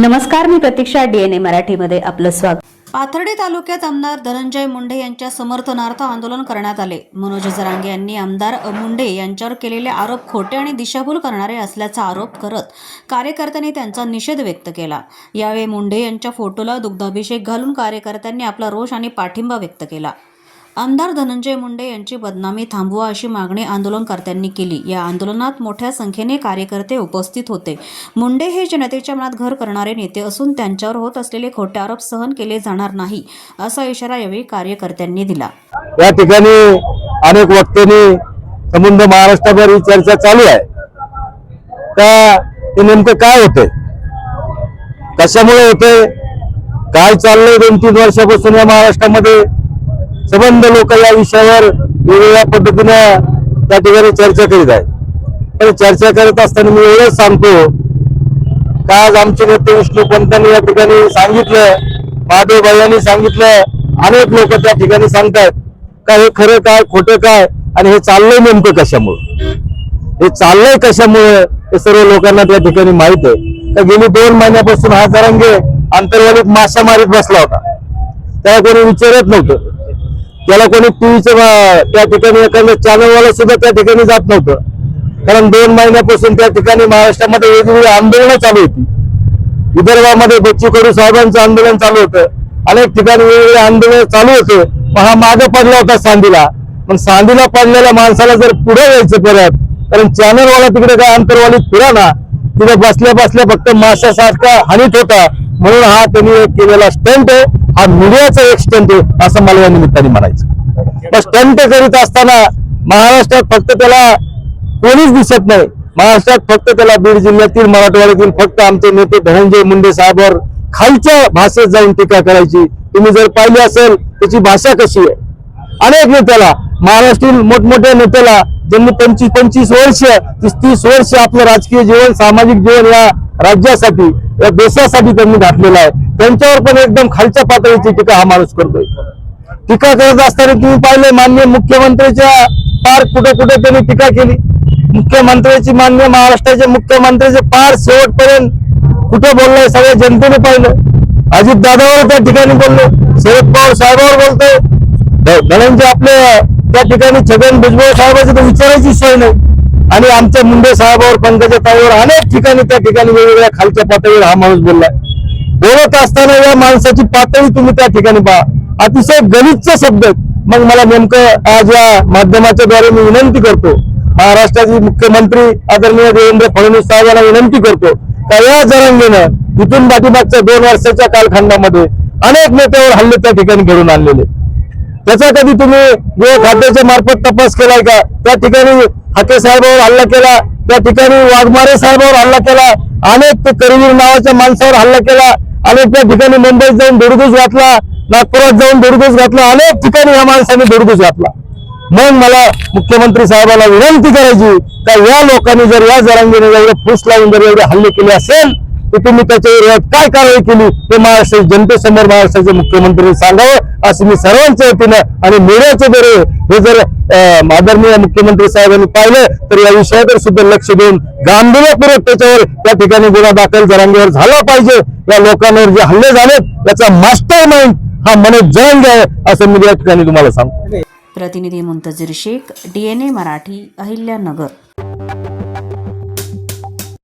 नमस्कार मी प्रतीक्षा डीएनए मराठीमध्ये आपलं स्वागत. पाथर्डी तालुक्यात आमदार धनंजय मुंडे यांच्या समर्थनार्थ आंदोलन करण्यात आले. मनोज जरांगे यांनी आमदार मुंडे यांच्यावर केलेले आरोप खोटे आणि दिशाभूल करणारे असल्याचा आरोप करत कार्यकर्त्यांनी त्यांचा निषेध व्यक्त केला. यावेळी मुंडे यांच्या फोटोला दुग्धाभिषेक घालून कार्यकर्त्यांनी आपला रोष आणि पाठिंबा व्यक्त केला. आमदार धनंजय मुंडे यांची बदनामी थांबवा अशी मागणी आंदोलनकर्त्यांनी केली. या आंदोलनात मोठ्या संख्येने कार्यकर्ते उपस्थित होते. मुंडे हे जनतेच्या मनात घर करणारे नेते असून त्यांच्यावर होत असलेले खोटे आरोप सहन केले जाणार नाही असा इशारा यावेळी कार्यकर्त्यांनी दिला. या ठिकाणी अनेक वक्त्यांनी संबंध महाराष्ट्राभर ही चर्चा चालू आहे. का नेमकं काय होतंय? कशामुळे होते काय चाललंय दोन तीन वर्षापासून या महाराष्ट्रामध्ये? संबंध लोक या विषयावर वेगवेगळ्या पद्धतीनं त्या ठिकाणी चर्चा करीत आहेत. पण चर्चा करत असताना मी एवढंच सांगतो का आज आमचे नेते विष्णू पंतांनी या ठिकाणी सांगितलं महादेव यांनी सांगितलं अनेक लोक त्या ठिकाणी सांगतायत का हे खरं काय खोटं काय आणि हे चाललंय नेमकं कशामुळे? हे चाललंय कशामुळे? हे सर्व लोकांना त्या ठिकाणी माहीत आहे. तर गेली दोन महिन्यापासून हा तरंगे आंतरवालीत मासामारीत बसला होता. त्याला कोणी विचारत नव्हतं. त्याला कोणी टीव्हीचं त्या ठिकाणी एखाद्या चॅनलवाला सुद्धा त्या ठिकाणी जात नव्हतं. कारण दोन महिन्यापासून त्या ठिकाणी महाराष्ट्रामध्ये वेगवेगळी आंदोलनं चालू होती. विदर्भामध्ये बच्चू कडू साहेबांचं आंदोलन चालू होतं. अनेक ठिकाणी वेगवेगळे आंदोलन चालू होते. मग हा मागे पडला होता सांदीला. पण सांदीला पडलेल्या माणसाला जर पुढे यायचं परत कारण चॅनलवाला तिकडे काय अंतरवाली फिरा ना तिथे बसल्या बसल्या फक्त माशासारखा हानीत होता. म्हणून हा त्यांनी एक केलेला स्टंट आहे. हा मीडियाचा एक स्टंट आहे असं मला या निमित्ताने म्हणायचं. मग स्टंट करीत असताना महाराष्ट्रात फक्त त्याला कोणीच दिसत नाही. महाराष्ट्रात फक्त त्याला बीड जिल्ह्यातील मराठवाड्यातील फक्त आमचे नेते धनंजय मुंडे साहेबवर खालच्या भाषेत जाऊन टीका करायची. तुम्ही जर पाहिली असेल त्याची भाषा कशी आहे? अनेक नेत्याला महाराष्ट्रातील मोठमोठ्या नेत्याला ज्यांनी पंचवीस पंचवीस वर्ष तीस तीस वर्ष आपलं राजकीय जीवन सामाजिक जीवन या राज्यासाठी या देशासाठी त्यांनी घातलेलं आहे. त्यांच्यावर पण एकदम खालच्या पातळीची टीका हा माणूस करतोय. टीका करत असताना तुम्ही पाहिले मान्य मुख्यमंत्र्यांच्या पार कुठे कुठे त्यांनी टीका केली. मुख्यमंत्र्याची मान्य महाराष्ट्राचे मुख्यमंत्र्याचे पार शेवटपर्यंत कुठे बोललोय सगळ्या जनतेने पाहिलं. अजित दादावर त्या ठिकाणी बोललो. शरद पवार साहेबावर बोलतोय. धनंजय आपले त्या ठिकाणी छगन भुजबळ साहेबांची तर विचारायची सोय नाही. आणि आमच्या मुंडे साहेबावर पंकजा ताईवर अनेक ठिकाणी त्या ठिकाणी वेगवेगळ्या खालच्या पातळीवर हा माणूस बोललाय बोलत असताना या माणसाची पातळी तुम्ही त्या ठिकाणी पहा. अतिशय गलिच्छ शब्द मग मला नेमकं आज या माध्यमाच्या द्वारे मी विनंती करतो. महाराष्ट्राचे मुख्यमंत्री आदरणीय देवेंद्र फडणवीस साहेबांना विनंती करतो का या जरांगीनं इथून पाठीमागच्या दोन वर्षाच्या कालखंडामध्ये अनेक नेत्यावर हल्ले त्या ठिकाणी घडून आणलेले. त्याचा कधी तुम्ही गृह खात्याच्या मार्फत तपास केलाय का? त्या ठिकाणी हाके साहेबावर हल्ला केला त्या ठिकाणी वाघमारे साहेबावर हल्ला केला अनेक करीवीर नावाच्या माणसावर हल्ला केला अनेक त्या ठिकाणी मुंबईत जाऊन धुडगूस घातला नागपुरात जाऊन धुडगूस घातला अनेक ठिकाणी या माणसाने धुडगूस घातला. मग मला मुख्यमंत्री साहेबाला विनंती करायची का या लोकांनी जर या जरांगीने एवढे फुस लावून जर एवढे हल्ले केले असेल तिथे तुम्ही त्याच्या विरोधात काय कारवाई केली ते महाराष्ट्र जनतेसमोर महाराष्ट्राचे मुख्यमंत्री सांगावं असं मी सर्वांच्या वतीनं आणि मीडियाच्या बरे हे जर आदरणीय मुख्यमंत्री साहेबांनी पाहिलं तर या विषयावर सुद्धा लक्ष देऊन गांभीर्यपूर्वक त्याच्यावर त्या ठिकाणी गुन्हा दाखल जरांगीवर झाला पाहिजे. या लोकांवर जे हल्ले झालेत याचा मास्टर माइंड हा मनोज जयंग आहे असं मी या ठिकाणी तुम्हाला सांगतो. प्रतिनिधी मुंतजीर शेख डीएनए मराठी अहिल्यानगर.